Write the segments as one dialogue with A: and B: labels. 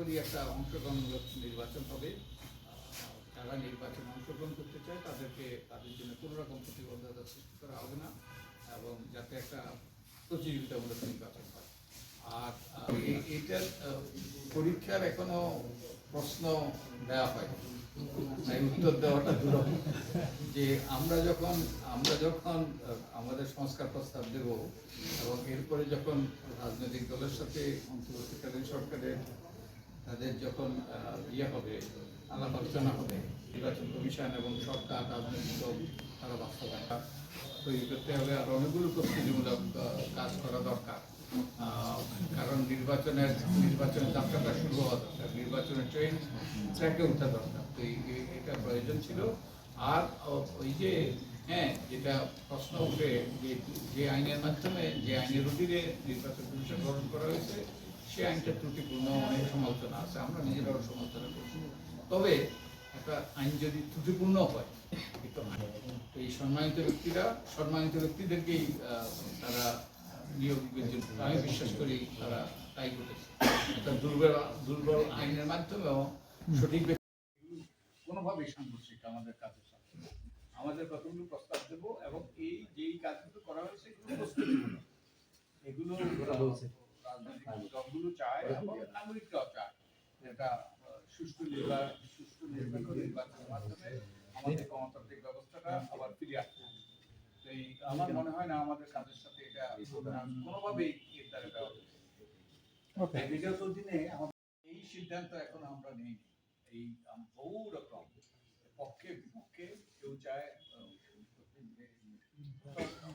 A: করি একটা অংশগ্রহণমূলক নির্বাচন হবে। যারা নির্বাচনে অংশগ্রহণ করতে চায়, তাদেরকে তাদের জন্য কোনো রকম প্রতিবন্ধকতা সৃষ্টি করা হবে না এবং যাতে একটা প্রতিযোগিতামূলক নির্বাচন হয়। আর এটার পরীক্ষার এখনও প্রশ্ন দেওয়া হয় তাই উত্তর দেওয়াটা দুরূহ যে আমরা যখন আমরা যখন আমাদের সংস্কার প্রস্তাব দেব এবং এরপরে যখন রাজনৈতিক দলের সাথে অন্তর্বর্তীকালীন সরকারের তাদের যখন ইয়ে হবে, আলাপ আলোচনা হবে, নির্বাচন কমিশন এবং সরকার, রাজনৈতিক তারা বাস্তবায়ন তৈরি করতে হবে। আর অনেকগুলো প্রস্তুতিমূলক কাজ করা দরকার। কারণ নির্বাচনের, নির্বাচন যাত্রাটা শুরু হওয়া দরকার। নির্বাচনের ট্রেন ট্র্যাকে ওঠা দরকার। তো এটা প্রয়োজন ছিল। আর ওই যে হ্যাঁ যেটা প্রশ্ন উঠে যে যে আইনের মাধ্যমে, যে আইনের অধীনে নির্বাচন কমিশন গ্রহণ করা হয়েছে সে আইনটা ত্রুটিপূর্ণ অনেক সমালোচনা আছে, আমরা নিজেরাও সমালোচনা করছি। তবে একটা আইন যদি ত্রুটিপূর্ণ হয়, এই সম্মানিত ব্যক্তিরা, সম্মানিত ব্যক্তিদেরকেই তারা নিয়োগ। আমি বিশ্বাস করি তারা তাই ঘটেছে একটা দুর্বল দুর্বল আইনের মাধ্যমেও সঠিক কোনোভাবেই সাংঘর্ষিক আমাদের কাজের সাথে আমাদের কতগুলো প্রস্তাব দেব এবং এই যেই কাজগুলো করা হয়েছে, এগুলো এগুলো রাজনৈতিক চায় এবং নাগরিকরাও চায়। এটা সুষ্ঠু নির্বাচন সুষ্ঠু নির্বাচন নির্বাচনের মাধ্যমে আমাদের গণতান্ত্রিক ব্যবস্থাটা আবার ফিরে আসবে এই আমার মনে হয় না আমাদের কাজের সাথে এটা কোনোভাবেই এর দ্বারা দেওয়া বিগত দিনে এই সিদ্ধান্ত এখন আমরা নেই এই বহু রকম পক্ষে বিপক্ষে কেউ চায়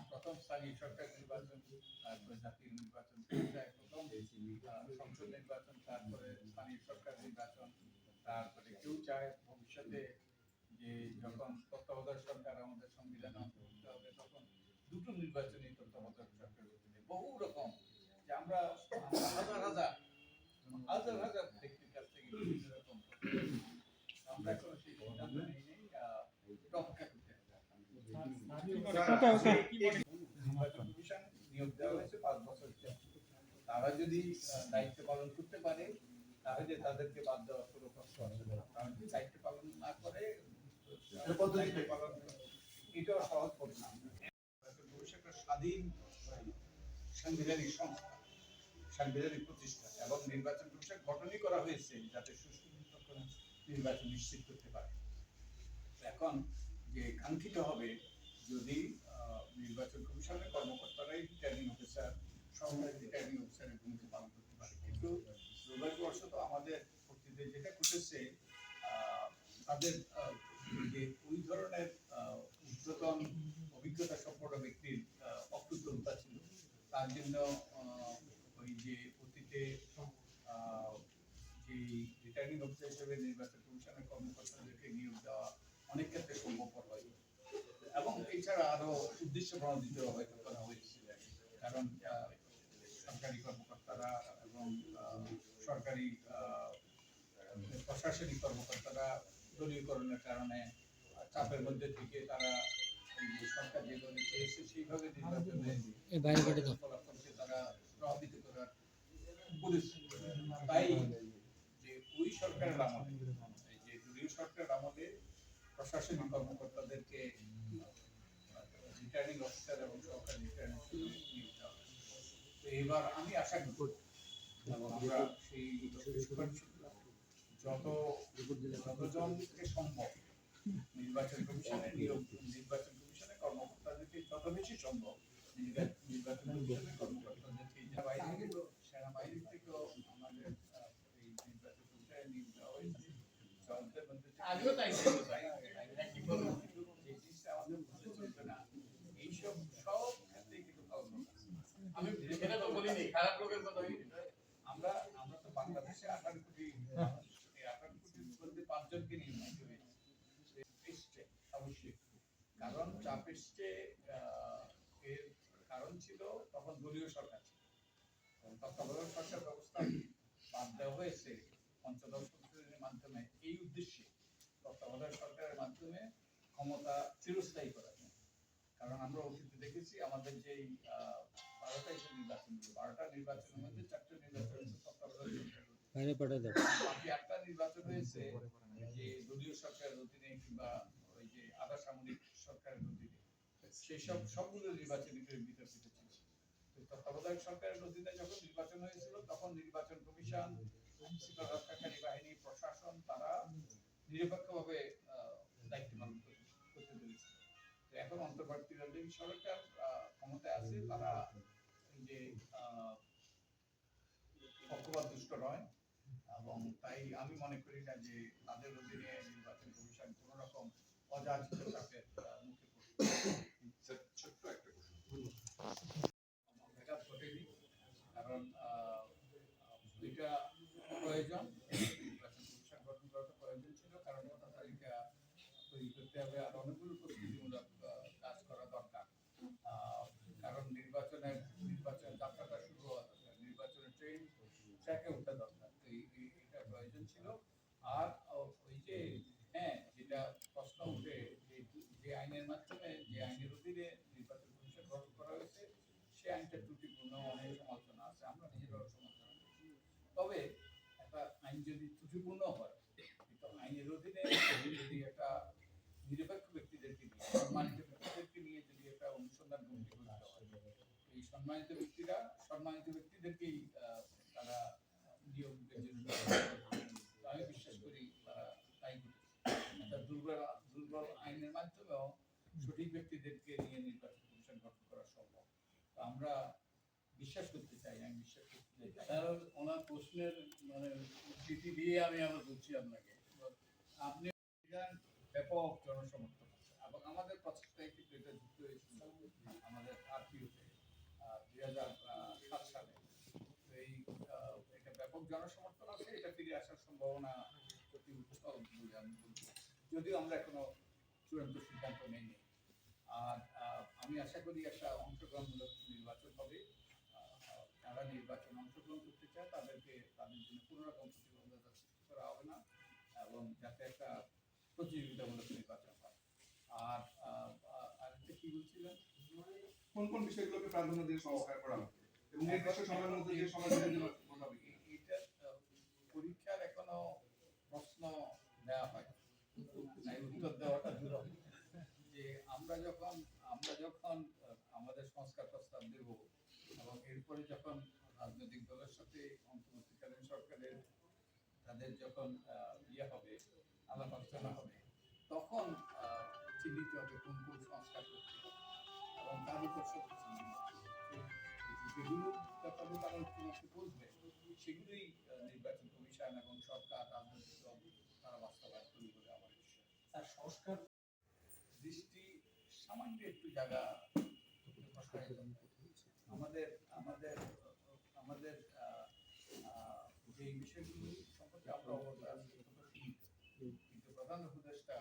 A: প্রথম- স্থানীয় সরকার নির্বাচন জাতীয় নির্বাচন কেউ চায় প্রথম সংসদ নির্বাচন, তারপরে স্থানীয় সরকার নির্বাচন, তারপরে কেউ চায় ভবিষ্যতে যে যখন তত্ত্বাবধায়ক সরকার আমাদের সংবিধানে অন্তর্ভুক্ত হবে, তখন দুটো নির্বাচনী তত্ত্বাবধায়ক সরকার হতে। বহু রকম যে আমরা হাজার হাজার হাজার হাজার ব্যক্তির কাছ থেকে বিভিন্ন রকম আমরা এখন সেই সিদ্ধান্ত নেই নেই অপেক্ষা হবে। নির্বাচন কমিশন নিয়োগ দেওয়া হয়েছে পাঁচ বছর তারা যদি দায়িত্ব পালন করতে পারে তাহলে তাদেরকে বাদ দেওয়ার কোনো প্রশ্ন আসে না। কারণ যদি দায়িত্ব পালন না করে দায়িত্ব পালন এটাও সহজ কমিশন একটা স্বাধীন সাংবিধানিক সংস্থা সাংবিধানিক প্রতিষ্ঠান এবং নির্বাচন কমিশন গঠনই করা হয়েছে যাতে সুষ্ঠু নির্বাচন নিশ্চিত করতে পারে। এখন যে কাঙ্ক্ষিত হবে যদি নির্বাচন কমিশনের কর্মকর্তারাই রিটার্নিং অফিসার অভিজ্ঞতা সম্পন্ন ব্যক্তির অকৃতজ্ঞতা ছিল। তার জন্য ওই যে অতীতে যে রিটার্নিং অফিসার হিসেবে নির্বাচন কমিশনের কর্মকর্তাদেরকে নিয়োগ দেওয়া অনেক ক্ষেত্রে সম্ভবপর হয়। এবং এছাড়া আরও উদ্দেশ্য প্রণোদিত হয়তো করা হয়েছিল কারণ আহ, সরকারি কর্মকর্তারা এবং আহ, সরকারি প্রশাসনিক কর্মকর্তারা দলীয়করণের কারণে চাপের মধ্যে থেকে তারা সরকার যেভাবে চেয়েছে সেইভাবে নির্বাচনে তারা প্রভাবিত করার তাই যে ওই সরকারের আমলে যে দলীয় সরকারের আমলে প্রশাসনিক কর্মকর্তাদেরকে রিটার্নিং অফিসার এবং সরকারি রিটার্নিং এবার আমি আশা করি আমরা সেই যত যতজনকে সম্ভব নির্বাচন কমিশনে নিয়োগ নির্বাচন কমিশনের কর্মকর্তাদেরকে যত বেশি সম্ভব নির্বাচন কমিশনের কর্মকর্তাদেরকে যা সেনাবাহিনী থেকেও আমাদের এই নির্বাচন কমিশনে নিয়োগ দেওয়া হয়েছে। জনদের মধ্যে থেকে- আগেও তাই ছিল, তাই একই কথা ছিল, যে জিনিসটা আমাদের মধ্যে চলবে না এইসব সব ক্ষেত্রেই কিন্তু আমি সেটা তো বলিনি খারাপ লোকের কথা বাংলাদেশে আঠারো কোটি আঠারো কোটির মধ্যে পাঁচজনকে নির্বাচিত এসছে অবশ্যই। কারণ চাপ এসছে এর কারণ ছিল তখন দলীয় সরকার ছিল। তত্ত্বাবধায়ক সরকার ব্যবস্থা বাদ দেওয়া হয়েছে। পঞ্চদশ সংশোধনের মাধ্যমে এই উদ্দেশ্যে তত্ত্বাবধায়ক সরকারের মাধ্যমে ক্ষমতা চিরস্থায়ী করা কারণ আমরা অতীতে দেখেছি আমাদের যেই আহ, নির্বাচন বারোটা নির্বাচনের মধ্যে চারটে নির্বাচন।
B: বাইরে পাঠিয়ে দাও।
A: বাকি আটটা নির্বাচন হয়েছে যে দলীয় সরকারের অধীনে কিংবা ওই যে আধা সামরিক সরকারের অধীনে সেই সব সবগুলো নির্বাচনী বিতর্কিত ছিল তত্ত্বাবধায়ক সরকারের অধীনে যখন নির্বাচন হয়েছিল তখন নির্বাচন কমিশন আইনশৃঙ্খলা রক্ষাকারী বাহিনী প্রশাসন তারা নিরপেক্ষভাবে দায়িত্ব পালন করতে করতে পেরেছিল এখন অন্তর্বর্তীকালীন সরকার পক্ষপাত দুষ্ট নয়। এবং তাই আমি মনে করি না যে তাদের অধীনে নির্বাচন কমিশন কোন রকম অযাচিত চাপের মুখে
C: ছোট্ট একটা প্রশ্ন।
A: ব্যাঘাত ঘটেনি কারণ প্রয়োজন। নির্বাচন কমিশন গঠন করাটা প্রয়োজন ছিল কারণ তালিকা তৈরি করতে হবে আর অনেকগুলো প্রস্তুতিমূলক আহ, কাজ করা দরকার আহ, কারণ নির্বাচনের নির্বাচন যাত্রাটা শুরু হওয়া দরকার নির্বাচনের ট্রেন ট্র্যাকে ওঠা দরকার। তো এটা প্রয়োজন ছিল। আর ওই যে হ্যাঁ যেটা প্রশ্ন উঠে, যে আইনের মাধ্যমে, যে আইনের অধীনে নির্বাচন কমিশন গঠন করা হয়েছে, সে আইনটা ত্রুটিপূর্ণ অনেক সমালোচনা আছে, আমরা নিজেরাও সমালোচনা করছি। তবে একটা আইন যদি ত্রুটিপূর্ণ হয় কিন্তু আইনের অধীনে যদি একটা নিরপেক্ষ ব্যক্তিদেরকে নিয়ে, সম্মানিত ব্যক্তিদেরকে নিয়ে যদি একটা অনুসন্ধান কমিটি করতে হয়, এই সম্মানিত ব্যক্তিরা, সম্মানিত ব্যক্তিদেরকেই তারা নিয়োগের আমি বিশ্বাস করি তাই একটা দুর্বল দুর্বল আইনের মাধ্যমেও সঠিক ব্যক্তিদেরকে নিয়ে নির্বাচন কমিশন গঠন করা সম্ভব আমরা বিশ্বাস করতে চাই আমি বিশ্বাস করতে চাই
D: ওনার প্রশ্নের মানে উদ্ধৃতি দিয়ে আমি আবার বলছি আপনাকে
A: আপনি ব্যাপক জনসমর্থন আছে এবং আমাদের প্রচেষ্টায় কিন্তু এটা যুক্ত হয়েছিল আমাদের আরপিওতে দুই হাজার সাত সালে তো এই আহ, এটা ব্যাপক জনসমর্থন আছে এটা ফিরে আসার সম্ভাবনা অতি বলে আমি বলব যদিও আমরা এখনও চূড়ান্ত সিদ্ধান্ত নেইনি। আর আমি আশা করি একটা অংশগ্রহণমূলক নির্বাচন হবে। যারা নির্বাচন অংশগ্রহণ করতে চায় তাদেরকে তাদের জন্য কোনো রকম প্রতিবন্ধকতা সৃষ্টি করা হবে না এবং যাতে একটা প্রতিযোগিতামূলক নির্বাচন হয়। আর আরেকটা কি বলছিলেন?
C: কোন কোন বিষয়গুলোকে প্রাধান্য দিয়ে সংস্কার করা হবে? এবং নির্দিষ্ট সময়ের মধ্যে যে সমাধানের
A: পরীক্ষার এখনও প্রশ্ন দেওয়া হয় তাই উত্তর দেওয়াটা দুরূহ যে আমরা যখন আমরা যখন আমাদের সংস্কার প্রস্তাব দেব এবং এরপরে যখন রাজনৈতিক দলের সাথে অন্তর্বর্তীকালীন সরকারের তাদের যখন ইয়ে হবে, আলাপ আলোচনা হবে, তখন চিহ্নিত হবে কোন কোন সংস্কার করতে এবং তার উপর সব যেগুলো ব্যাপারে তারা ঐক্যমত্যে সেগুলোই নির্বাচন কমিশন এবং সরকার রাজনৈতিক দল তারা বাস্তবায়ন করবে বলে আমার বিশ্বাস।
D: স্যার সংস্কার
A: দৃষ্টি সামান্য একটু জায়গা আমাদের আমাদের আমাদের যে বিষয়গুলো সম্পর্কে আমরা অবগত আছি কিন্তু প্রধান উপদেষ্টা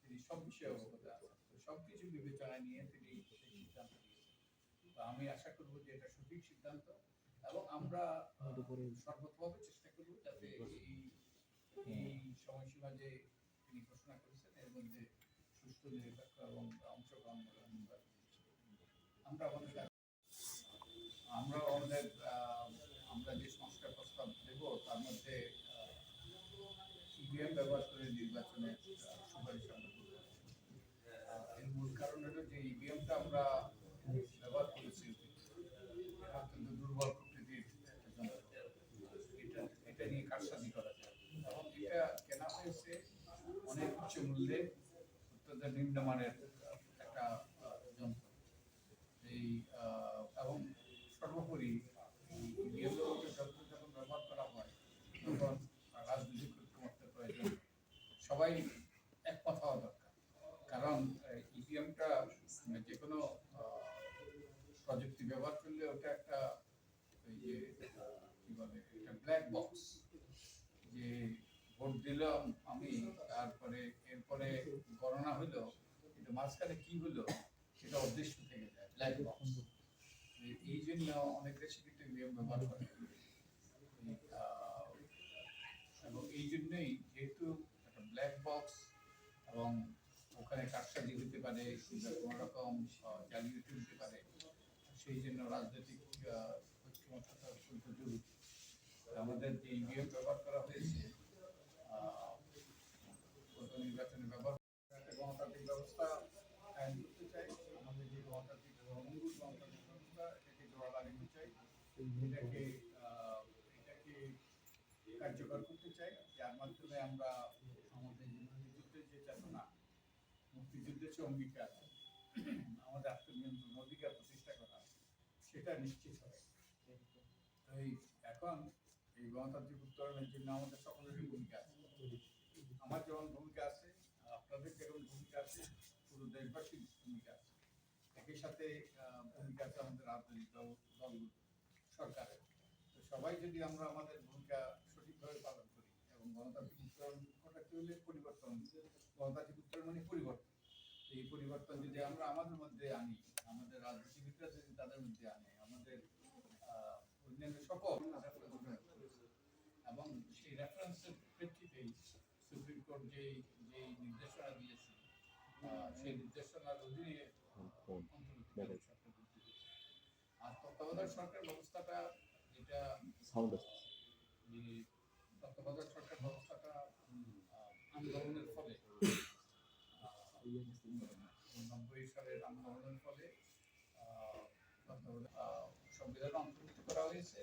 A: তিনি সব বিষয়ে অবগত আছেন। তো সবকিছু বিবেচনায় নিয়ে তিনি সেই সিদ্ধান্ত নিয়েছেন। আমি আশা করব যে এটা সঠিক সিদ্ধান্ত। এবং আমরা সর্বতভাবে চেষ্টা করব যাতে এই এই সময়সীমা যে তিনি ঘোষণা করেছেন এর মধ্যে সুস্থ নিরপেক্ষ এবং অংশগ্রহণমূলক আমরা আমাদের আমরা আমাদের আমরা যে সংস্কার প্রস্তাব দেব তার মধ্যে ইভিএম ব্যবহার করে নির্বাচনের সুপারিশ আমরা এর মূল কারণ হলো যে ইভিএমটা আমরা ব্যবহার করেছি এটা অত্যন্ত দুর্বল প্রকৃতির একটা যন্ত্র। এটা এটা নিয়ে কারসাজি করা যায় এবং এটা কেনা হয়েছে অনেক উচ্চ মূল্যে অত্যন্ত নিম্নমানের একটা যন্ত্র। এই এবং সর্বোপরি যন্ত্র যখন ব্যবহার করা হয়, তখন রাজনৈতিক ঐক্যমত্যের প্রয়োজন। সবাই একমত হওয়া দরকার। কারণ ইভিএমটা যে কোনো প্রযুক্তি ব্যবহার করলে ওটা একটা ওই যে কি বলে এটা ব্ল্যাক বক্স যে ভোট দিলাম আমি তারপরে এরপরে গণনা হলো কিন্তু মাঝখানে কি হলো সেটা অদৃশ্য থেকে যায় ব্ল্যাক বক্স এই জন্য অনেক দেশে কিন্তু নিয়ম ব্যবহার করে। এবং এই জন্যই যেহেতু একটা ব্ল্যাক বক্স এবং ওখানে কারসাজি হতে পারে কিংবা কোনো রকম জালিয়াতি হতে পারে সেই জন্য রাজনৈতিক আহ, ঐক্যমত্যটা অত্যন্ত জরুরি। আমাদের যে ইভিএম ব্যবহার করা হয়েছে আহ, গত নির্বাচনে ব্যবহার একটা গণতান্ত্রিক ব্যবস্থা কায়েম করতে চাই আমাদের যে গণতান্ত্রিক অনুকূল গণতান্ত্রিক ব্যবস্থা এটাকে জোড়া লাগাতে চাই এটাকে এটাকে কার্যকর করতে চাই। যার মাধ্যমে আমরা আমাদের মুক্তিযুদ্ধের যে চেতনা, মুক্তিযুদ্ধের যে অঙ্গীকার, আমাদের আত্মনিয়ন্ত্রণ অধিকার প্রতিষ্ঠা করা, সেটা নিশ্চিত হয় এই এখন এই গণতান্ত্রিক উত্তরণের জন্য আমাদের সকলেরই ভূমিকা আছে। আমার যেমন ভূমিকা আছে আপনাদের যেরকম ভূমিকা আছে, পুরো দেশবাসীর ভূমিকা আছে। একই সাথে ভূমিকা আছে আমাদের রাজনৈতিক দল দলগুলো সরকারের। তো সবাই যদি আমরা আমাদের ভূমিকা সঠিকভাবে পালন করি এবং গণতান্ত্রিক উত্তরণ ঘটাতে হলে পরিবর্তন গণতান্ত্রিক উত্তরণ মানে পরিবর্তন। এই পরিবর্তন যদি আমরা আমাদের মধ্যে আনি আমাদের রাজনীতিবিদরা যদি তাদের মধ্যে আনে আমাদের অন্যান্য সকল এবং সেই রেফারেন্সের প্রেক্ষিতেই সুপ্রিম কোর্ট যে যে নির্দেশনা দিয়েছে সেই নির্দেশনার অধীনে আহ, অন্তর্বর্তীকালীন সরকার গঠিত হয়েছে। আর তত্ত্বাবধায়ক সরকার ব্যবস্থাটা যেটা যে তত্ত্বাবধায়ক সরকার ব্যবস্থাটা আন্দোলনের ফলে নব্বই সালের আন্দোলনের ফলে সংবিধানে অন্তর্ভুক্ত করা হয়েছে।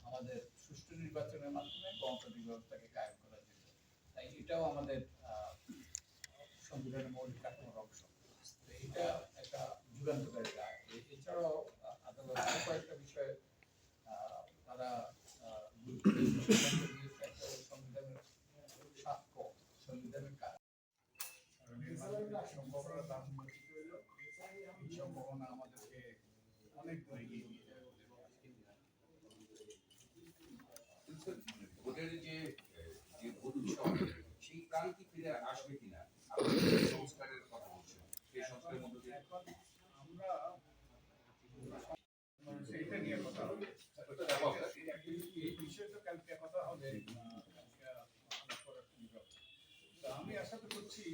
A: আমাদের সুষ্ঠু নির্বাচনের মাধ্যমে গণতান্ত্রিক ব্যবস্থাকে কায়েম করার জন্য তাই এটাও আমাদের সংবিধানের মৌলিক কাঠামোর অংশ তো এটা একটা যুগান্তকারী রায় এ- এছাড়াও আহ, আদালত আরও কয়েকটা বিষয়ে আহ, তারা আহ, গুরুত্ব দিয়ে সিদ্ধান্ত দিয়েছে। একটা হলো সংবিধানের সাক্ষ্য সংবিধানের কাজ কারণ এর মাধ্যমে যে সম্ভাবনা দাম উন্মোচিত হইল এই সম্ভাবনা আমাদেরকে অনেক দূর এগিয়ে নিয়ে যাবে বলে আমি আজকে
B: ভোটের যে যে ভোট উৎসব সেই প্রান্তি ফিরে আসবে কিনা সংস্কারের কথা বলছেন। সেই সংস্কারের মধ্যে দিয়ে
A: আমরা সেইটা নিয়ে কথা হবে। এই বিষয়ে তো কালকে কথা হবে। আমি আশা তো করছি